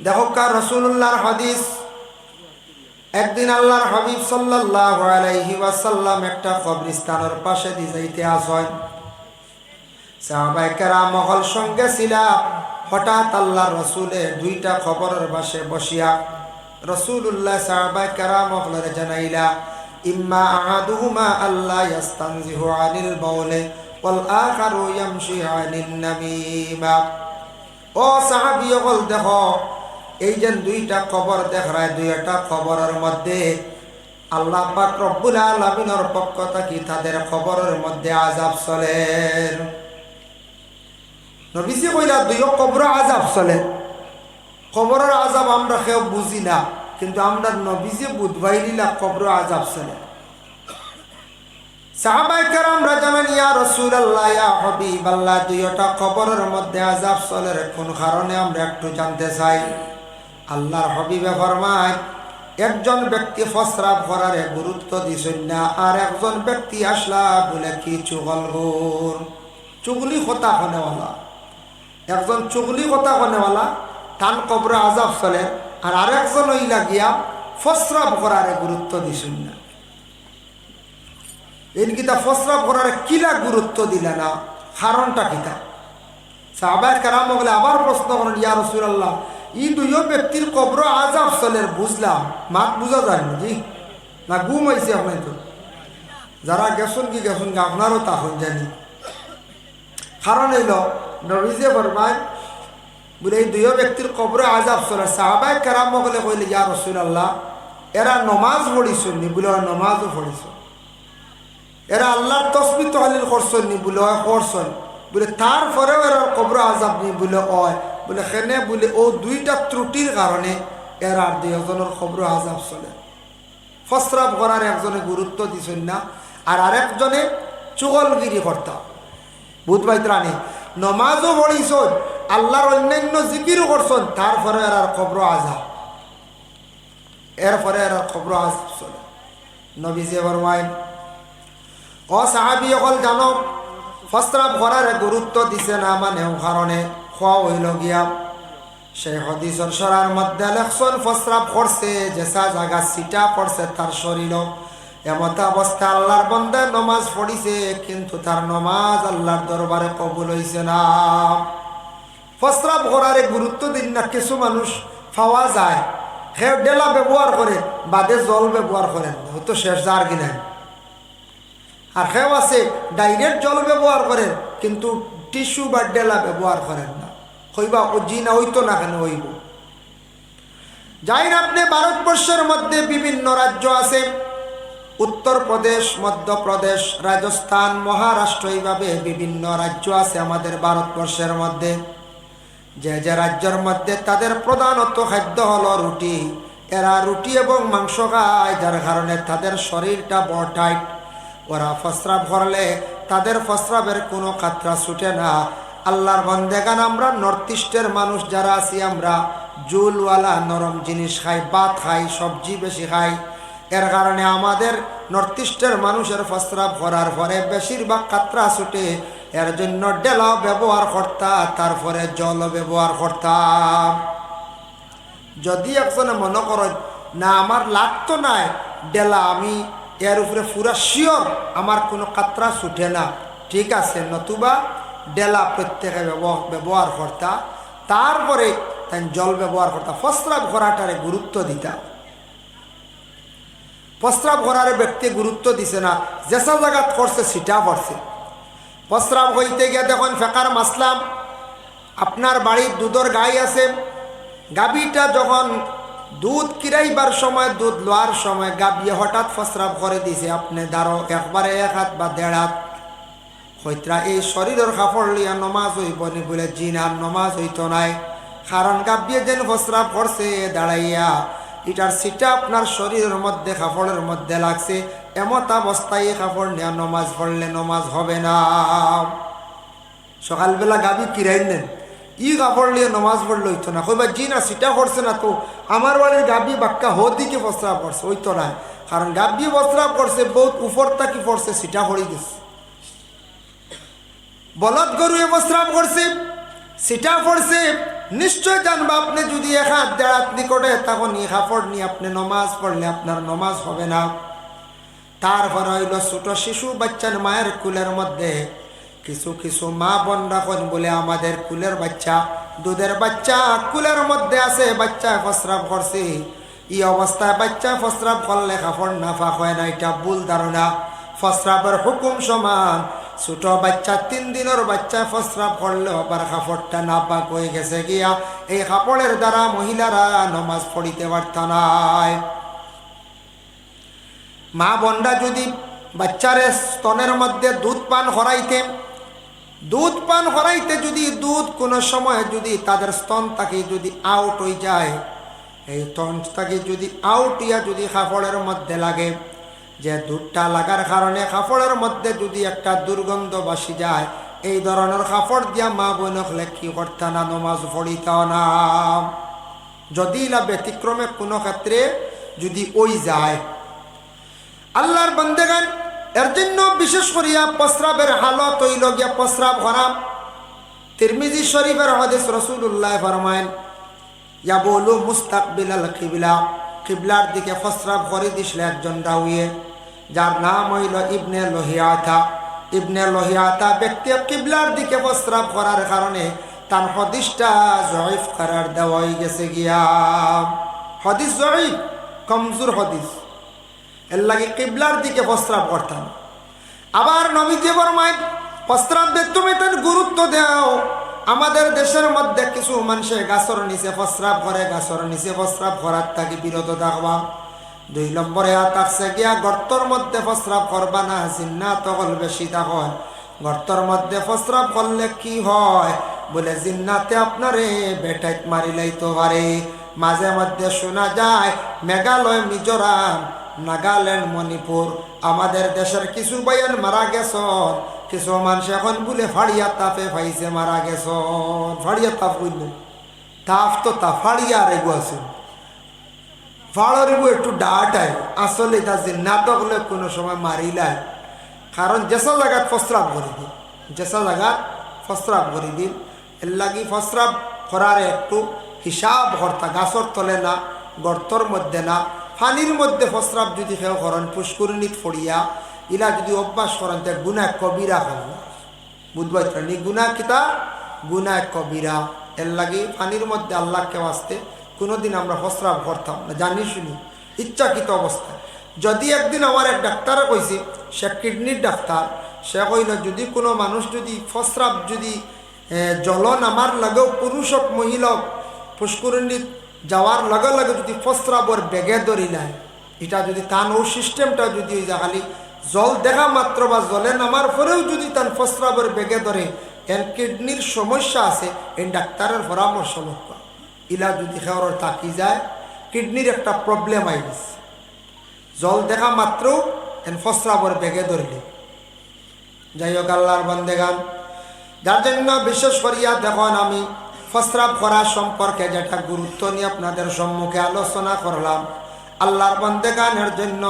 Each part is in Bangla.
দেখো কার রসুল্লাহর হাদিস, একদিন আল্লাহর হাবিব সাল্লাহ আলাইহি ওয়াসাল্লাম একটা কবরিস্তানের পাশে দিয়ে যাইতে আসেন। সাহাবাই কেরামহল সঙ্গে ছিলা, হঠাৎ আল্লাহ রসুলে দুইটা খবরের বাসে বসিয়া রসুল্লাহ সাহাবাই কেরামহলের জানাইলা, ইম্মা আহাদুহুমা আল্লাহ ইয়াস্তানজিহু আনিল বাউলে ওয়াল আখারু ইয়ামশি আনিন নামিমা। ও সাহাবিয়কল দেখো এই যে দুইটা খবর দেখায় দুইটা খবরের মধ্যে আল্লাহ পাক রব্বুল আলামিনের পক্ষ থাকি তাদের খবরের মধ্যে আজাব চলে। নবীজি কইলা দুই কবর আজাব চলে। কবরের আজাব আমরা কেউ বুঝি না, কিন্তু আমরা নবীজি বুধবাই নিলা কবর আজাব চলে। সাহাবাই কেরামরা জানেন ইয়া রসুলাল্লাহ, ইয়া হাবিব আল্লাহ দুইটা খবরের মধ্যে আজাব চলে কোন কারণে আমরা একটু জানতে চাই। আল্লাহর হবিবে ফরমায়, একজন ব্যক্তি ফসরাব করারে গুরুত্ব দিছেন না, আর একজন ব্যক্তি আসলা বলে কি চুগল গোর? চুগলি কথা হনেওয়ালা একজন চুগলি কথা হনেওয়ালা তান কবরে আজাব চলে, আর আরেকজন ওইলা গিয়া ফসরাব করারে গুরুত্ব দিছেন না। এনকিতা ফসরাব করারে কিলা গুরুত্ব দিলে না? কারণটা কিতা? সাহাবায় কারাম বলে আবার প্রশ্ন করেন ইয়া রসুল্লাহ ই দুইও ব্যক্তির কবর আজাব চলের বুঝলাম মাত বুঝা যায় না জি না ঘুম হয়েছে আপনার তো যারা গেছুন কি গেছুন কি আপনারও তখন জানি কারণ এল নবীজে বরমায় বলে এই দুইও ব্যক্তির কবরে আজাব চলে। সাহাবায় কারাম বলে কইলে, ইয়া রসুল্লাহ এরা নমাজ পড়িছুন নি? বলে নমাজও পড়িছ এরা আল্লাহর তসবি তহলিল করছেন নি? বলে হয় করছেন বলে তারপরেও এরা কবর আজাব নি? বলে অয় বলে সেনে বলে, ও দুইটা ত্রুটির কারণে এর আর দুইজনের খবর আজাব চলে। ফসরাব করার একজনে গুরুত্ব দিছেন না, আর আরেকজনে চুগলগিরি কর্তা। বুধবাইত রানী নমাজও পড়িছন, আল্লাহর অন্যান্য জিকিরও করছেন, তারপরে এর আর খবর আজাব। এরপরে এর আর খবর আজাব চলে। নবীজে বরমাইন ও সাহাবি অকল জানো, ফস্রাব করার গুরুত্ব দিছে না মানে কারণে। খোয়া হইল গিয়া। সেই হদিসর সরার মধ্যে লেখসন ফস্রাব করছে যেসা জায়গা সিটা পড়ছে তার শরীর এমত অবস্থা আল্লাহর বন্ধে নমাজ পড়িছে, কিন্তু তার নমাজ আল্লাহর দরবারে কবুল হইছে না। ফস্রাব করারে গুরুত্ব দিন না, কিছু মানুষ পাওয়া যায়, হে ডেলা ব্যবহার করে, বাদে জল ব্যবহার করেন হয়তো শেষ যার কিনায় আর সেও আছে, ডাইরেক্ট জল ব্যবহার করেন কিন্তু টিস্যু বা ডেলা ব্যবহার করেন হইবা ও জি না হইতো না কেন হইব? যাই আপনি, ভারতবর্ষের মধ্যে বিভিন্ন রাজ্য আছে। উত্তরপ্রদেশ, মধ্যপ্রদেশ, রাজস্থান, মহারাষ্ট্র এইভাবে বিভিন্ন রাজ্য আছে আমাদের ভারতবর্ষের মধ্যে। যে যে রাজ্যের মধ্যে তাদের প্রধানত খাদ্য হলো রুটি। এরা রুটি এবং মাংস খায়, যার কারণে তাদের শরীরটা বড় টাইট ওরা ফসরাব করলে তাদের ফসরাবের কোনো কাতরা ছুটে না। আল্লাহর বন্দেগান আমরা নর্থ ইস্টের মানুষ যারা আছি আমরা, জুলওয়ালা নরম জিনিস খাই, ভাত খাই, সবজি বেশি খাই। এর কারণে আমাদের নর্থ ইস্টের মানুষের ফসরাব করার পরে বেশিরভাগ কাতরা ছুটে, এর জন্য ডেলাও ব্যবহার করতা, তারপরে জল ব্যবহার করতাম যদি একজনে মনে করেন না, আমার লাগতো নাই, ডেলা আমি এর উপরে পুরা শিওর আমার কোনো কাতরা ছুটে না। ঠিক আছে, নতুবা ডেলা প্রত্যেকে ব্যবহার করতা। তারপরে তাই জল ব্যবহার করতা। ফস্রাব করাটারে গুরুত্ব দিতা। প্রস্রাব করার ব্যক্তি গুরুত্ব দিছে না। যেসব জায়গাত করছে, সেটা করছে। প্রস্রাব হইতে গিয়ে দেখুন, ফেকার মাসলাম, আপনার বাড়ির দুধর গাই আছে। গাবিটা যখন দুধ কিরাইবার সময়, দুধ লোয়ার সময় গাবিয়ে হঠাৎ ফসরাব করে দিছে। আপনি দাঁড়ো একবারে এক হাত বা দেড় হাত। হইতরা এই শরীরের কাপড় লিয়া নমাজ হইব নি বলে জিন আর নমাজ হইত নাই। কারণ গাবিয়ে যেন ফসরাব করছে, দাঁড়াইয়া এটার সিটা আপনার শরীরের মধ্যে, কাপড়ের মধ্যে লাগছে। এমত অবস্থায় এই কাপড় নেওয়া নমাজ পড়লে নমাজ হবে না। সকালবেলা গাবি কিরাই নেন ই কাপড় নিয়ে নমাজ পড়লে হইতো না। কইবা জি না সিটা করছে না তো, আমার বাড়ির গাবি বাক্কা হো দিকে বস্ত্রাপ করছে। হইতো না। কারণ গাবি বস্ত্রাপ করছে, বহুত উপর তাকি পড়ছে সিটা হয়ে গেছে। বলদ গরু বস্ত্রাপ করছে সিটা পড়ছে, নিশ্চয় জানবা আপনি যদি এক হাত দেড় হাত নিকটে, তখন এই কাপড় নিয়ে আপনি নমাজ পড়লে আপনার নমাজ হবে না। তারপর হইল ছোট শিশু বাচ্চার মায়ের কুলের মধ্যে, কিছু কিছু মা বোন রাখুন বলে, আমাদের কুলের বাচ্চা, দুধের বাচ্চা, কুলের মধ্যে আছে, বাচ্চা প্রস্রাব করছে। এই অবস্থায় বাচ্চা প্রস্রাব করলে কাপড় নাফা হয় না, এটা ভুল ধারণা। প্রস্রাবের হুকুম সমান। ছোট বাচ্চা, তিন দিনের বাচ্চা প্রস্রাব করলে আবার কাপড়টা নাপাক হয়ে গেছে গিয়া। এই কাপড়ের দ্বারা মহিলারা নমাজ পড়িতে পারত নাই। মা বোনরা যদি বাচ্চারে স্তনের মধ্যে দুধ পান করাইতে দুধ পান করাইতে যদি দুধ কোনো সময় যদি তাদের স্তন তাকে যদি আউট হয়ে যায়, এই স্তনটাকে যদি আউট ইয়া যদি কাপড়ের মধ্যে লাগে যে দুধটা লাগার কারণে কাপড়ের মধ্যে যদি একটা দুর্গন্ধ বাসি যায়, এই ধরনের কাপড় দিয়া মা বোন হলে কি করতে না, নমাজ পড়িতাও না। যদি না ব্যতিক্রমে কোনো ক্ষেত্রে যদি ওই যায়, আল্লাহর বন্দেগান, এর জন্য বিশেষ করিয়া প্রস্রাবের হালত হইল গিয়া প্রস্রাব করা। তিরমিজি শরীফের হদিস রসুল্লাহ ফরমাইন ইয়া বলু মুস্তাকবিল কিবলা। কিবলার দিকে প্রস্রাব করে দিছিল একজন দাউয়ে যার নাম হইল ইবনে লোহিয়াথা ইবনে লোহিয়াথা ব্যক্তি কিবলার দিকে প্রস্রাব করার কারণে তার হদিসটা জয়ীফ করার দেওয়া হয়ে গেছে গিয়া। হদিস জয়ীফ, কমজোর হদিস। এর লাগে কিবলার দিকে প্রস্রাব করতাম। আবার নবীজি বর্মায় প্রস্রাব দিয়ে তুমি তার গুরুত্ব দাও। আমাদের দেশের মধ্যে কিছু মানুষে গাছর নিচে প্রস্রাব করে, গাছর নিচে প্রস্রাব করার থাকি বিরত থাকবা। দুই নম্বরে আতারছে গিয়া গর্তর মধ্যে প্রস্রাব করবা না জিন্না তকল বেশি তখন গর্তর মধ্যে প্রস্রাব করলে কি হয়? বলে, জিন্নাতে আপনারে বেটাইত লাইতে পারে। মাঝে মধ্যে শোনা যায়, মেঘালয়, মিজোরাম, নাগাল্যান্ড, মণিপুর, আমাদের দেশের কিছু বাইন মারা গেছ মানুষ এখন বলে, ফাড়িয়া তাপে পাইছে মারা গেছ। ফাড়িয়া তাপ তাপ তো তা ফাড়িয়া আর এগু আছে। এগু একটু আসলে তা যে নাটক হলে কোনো সময় মারিলায় কারণ যেসা জায়গাত প্রস্রাব করে দিন যেসা জায়গাত প্রস্রাব করে দিন এর লাগি প্রস্রাব করার একটু হিসাব কর্তা গাছর তলে না, গর্তর মধ্যে না পানির মধ্যে প্রস্রাব যদি কেউ করেন পুষ্করিণীত ফড়িয়া ইলা যদি অভ্যাস করেন, তে গুণা কবিরা হল বুধবাই নি? গুণা কিতা গুণা কবিরা। এর লাগে পানির মধ্যে আল্লাহকে আসতে কোনোদিন আমরা প্রস্রাব করতাম না জানি শুনি ইচ্ছাকৃত অবস্থায় যদি একদিন আমার এক ডাক্তারে কইছে, সে কিডনির ডাক্তার, সে কইল, যদি কোনো মানুষ যদি প্রস্রাব যদি জলন আমার লাগেও পুরুষ হোক মহিলা হোক পুষ্করিণীত যাওয়ার লগে লগে যদি প্রস্রাবর বেগে ধরিলায় এটা যদি তান ও সিস্টেমটা যদি ওই খালি জল দেখা মাত্র বা জলে নামার পরেও যদি তার প্রস্রাবের বেগে ধরে এর কিডনির সমস্যা আছে এই ডাক্তারের পরামর্শ লক্ষ্য ইলা যদি খেওয়ার তাকি যায়, কিডনির একটা প্রবলেম আই গেছে। জল দেখা মাত্র এন প্রস্রাবর বেগে ধরলে। যাই হোক, আল্লাহর বন্দেগান। যার জন্য বিশেষ করিয়া দেখুন আমি, প্রস্রাব করা সম্পর্কে যেটা গুরুত্ব নিয়ে আপনাদের সম্মুখে আলোচনা করলাম, আল্লাহর বন্দেগানের জন্য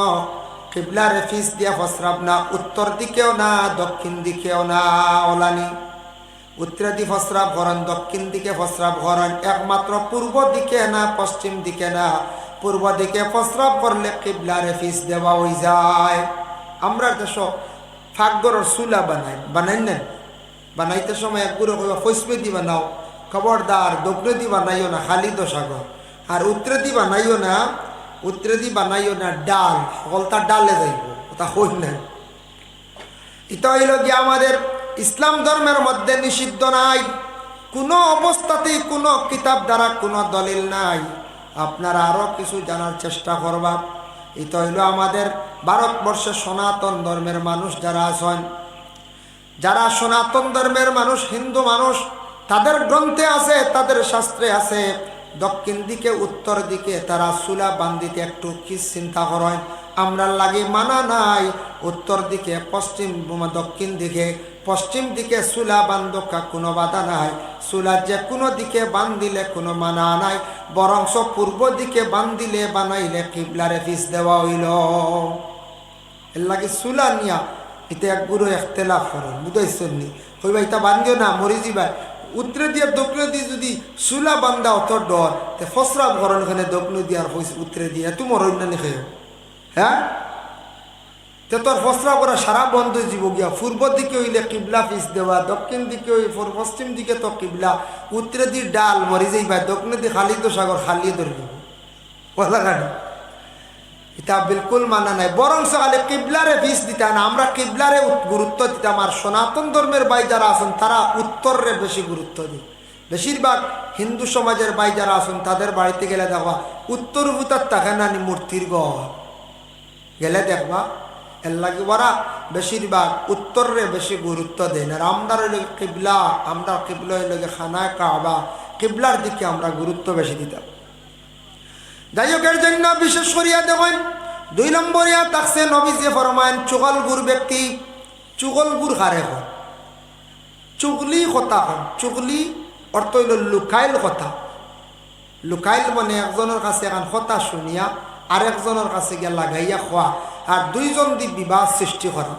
কিবলারে ফিস দিয়া প্রস্রাব না, উত্তর দিকেও না, দক্ষিণ দিকেও না ওলানি উত্তর দিকে প্রস্রাব করেন দক্ষিণ দিকে প্রস্রাব করেন একমাত্র পূর্ব দিকে না, পশ্চিম দিকে না। পূর্ব দিকে প্রস্রাব করলে কিবলারে ফিস দেওয়া হয়ে যায়। আমরা দেশ ফাঁকগরের চুলা বানাই বানাই নেন? বানাইতে সময় একগুলো কইবা ফসবে দি বানাও খবরদার দক্ষিণ দি বানাইও না, খালি দশাগর আর উত্তরে দি বানাইও না উত্তরে দি বানাইও না, ডাল। সকলটা ডালে যাইব ওটা হই না। এটা হইল গিয়ে আমাদের ইসলাম ধর্মের মধ্যে নিষিদ্ধ নাই। কোনো অবস্থাতেই কোনো কিতাব দ্বারা কোনো দলিল নাই। আপনারা আরও কিছু জানার চেষ্টা করবা। এটা হইল আমাদের ভারতবর্ষে সনাতন ধর্মের মানুষ যারা আছেন, যারা সনাতন ধর্মের মানুষ, হিন্দু মানুষ, তাদের গ্রন্থে আছে, তাদের শাস্ত্রে আছে দক্ষিণ দিকে, উত্তর দিকে, তারা চুলা বান্দিতে একটু কি চিন্তা করেন? আমরা লাগে মানা নাই। উত্তর দিকে, পশ্চিম দক্ষিণ দিকে। পশ্চিম দিকে চুলা বান্ধকা কোনো বাধা নাই। চুলা যে কোনো দিকে বান্ধিলে কোনো মানা নাই। বরংস পূর্ব দিকে বান্ধিলে বানাইলে কিবলারে ফিস দেওয়া হইল। এর লাগে চুলা নিয়া এটা এক গুরু একতেলাফ করেন, বুঝাইছেন নি? হইবা এটা বান্ধিও না, মরি যাবা উত্তরে দিয়ে দক্ষিণে দিয়ে যদি চুলা বান্ধা অত ডর তে ফসরা ঘরণ এখানে দক্ষিণে দিয়ে আর উত্তরে দিয়ে। তোমার অন্যান্য খেয়ে হ্যাঁ তে তোর ফসরা করা সারা বন্ধ জীব গিয়া। পূর্ব দিকে হইলে কিবলা পিস দেওয়া দক্ষিণ দিকে পূর্ব- পশ্চিম দিকে তো কিবলা। উত্তরে দিয়ে ডাল মরি যাইবা দক্ষিণে দিয়ে খালি তো সাগর খালি ধরবি বলা গাড়ি এটা বিলকুল মানা নাই। বরং সকালে কিবলারে পিস দিতা না আমরা কিবলারে গুরুত্ব দিতাম। আর সনাতন ধর্মের বাই যারা আছেন, তারা উত্তরে বেশি গুরুত্ব দিই বেশিরভাগ হিন্দু সমাজের বাই যারা আছেন, তাদের বাড়িতে গেলে দেখবা, উত্তর ভূতার থাকে না নি মূর্তির গড় গেলে দেখবা, এর লাগে ওরা বেশিরভাগ উত্তরে বেশি গুরুত্ব দেয় না। আর আমরা হইল কিবলা আমরা কিবলা হইল খানায় কাবা, কিবলার দিকে আমরা গুরুত্ব বেশি দিতাম। যাই হোক এর জন্য বিশেষ করিয়া দেখেন দুই নম্বরিয়া তাকছে নবী যে ফরমায়ন চুগল গুর ব্যক্তি চুগল গুর হারে হন। চুগলি কথা হন। চুগলি অর্থ হইল লুকাইল কথা। লুকাইল মানে একজনের কাছে এখন কথা শুনিয়া আরেকজনের কাছে গিয়া লাগাইয়া খোয়া আর দুইজন দি বিবাহ সৃষ্টি করা।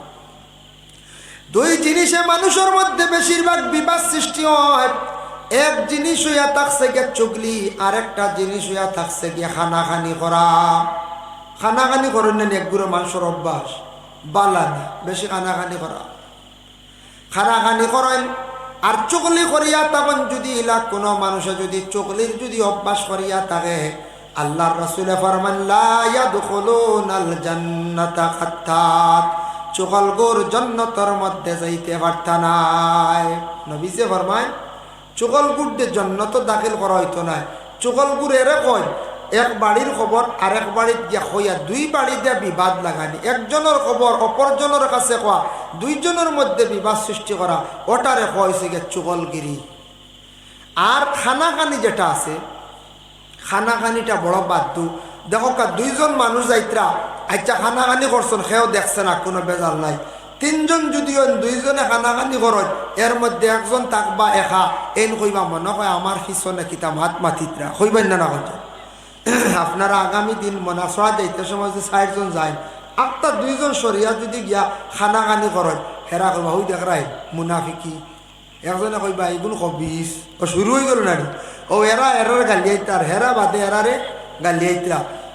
দুই জিনিসে মানুষের মধ্যে বেশিরভাগ বিবাদ সৃষ্টি হয়। এক জিনিস হইয়া থাকছে গিয়া চুগলি, আরেকটা জিনিস হইয়া থাকছে গিয়া খানাখানি করা। খানাখানি করেন না একগুলো মানুষের অভ্যাস বালানি বেশি খানাখানি করা। খানাখানি করেন আর চুগলি করিয়া তখন যদি ইলা কোনো মানুষে যদি চুগলির যদি অভ্যাস করিয়া থাকে, আল্লাহর রসুলে ফরমান জান্নাতা খাত্তাত চুগল গোর জন্নতর মধ্যে যাইতে পারতা নাই। নবীজে ফরমায় চুগল গুড়ে জন্নত দাখিল করা হইতো না। চুগল গুড় এরে কয় এক বাড়ির খবর, আরেক বাড়িত গিয়া হইয়া দুই বাড়ি দিয়া বিবাদ লাগানি। একজনের খবর, অপরজনের কাছে কোয়া, দুইজনের মধ্যে বিবাদ সৃষ্টি করা। ওটারে কয়েছে গিয়ে চুগলগিরি। আর খানাখানি যেটা আছে, খানাখানিটা বড় বাদ্য দেখো দুইজন মানুষ যাইত্রা আচ্ছা খানাখানি করছেন, সেও দেখছে না, কোনো বেজাল নাই। তিনজন যদি দুইজনে খানাখানি করেন এর মধ্যে একজন তাকবা একা এন কইবা মনে হয় আমার পিছনে কিতাম হাত মাতিত্রা কইবেন না না কইতে আপনারা আগামী দিন মনাসরা যাইতে সময় যে চারজন যায় আপনার দুইজন সরিয়া যদি গিয়া খানাখানি করেন হেরা কইবা হই দেখ রাই মুনাফিকি, একজনে কইবা এইগুলো কবিস ও শুরু হয়ে গেল না রে। ও এরা এরার গালিয়াইতার হেরা বাদে এরারে গালিয়াইতরা